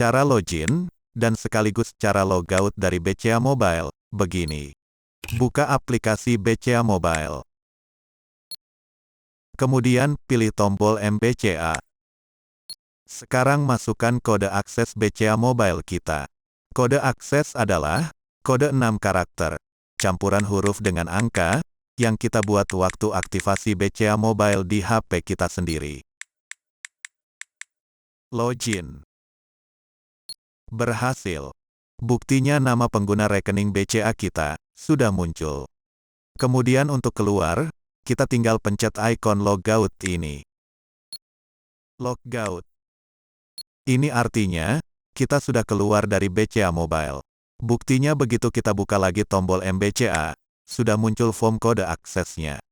Cara login, dan sekaligus cara logout dari BCA Mobile, begini. Buka aplikasi BCA Mobile. Kemudian, pilih tombol MBCA. Sekarang masukkan kode akses BCA Mobile kita. Kode akses adalah kode 6 karakter, campuran huruf dengan angka, yang kita buat waktu aktivasi BCA Mobile di HP kita sendiri. Login. Berhasil. Buktinya nama pengguna rekening BCA kita sudah muncul. Kemudian untuk keluar, kita tinggal pencet ikon logout ini. Logout. Ini artinya, kita sudah keluar dari BCA Mobile. Buktinya begitu kita buka lagi tombol MBCA, sudah muncul form kode aksesnya.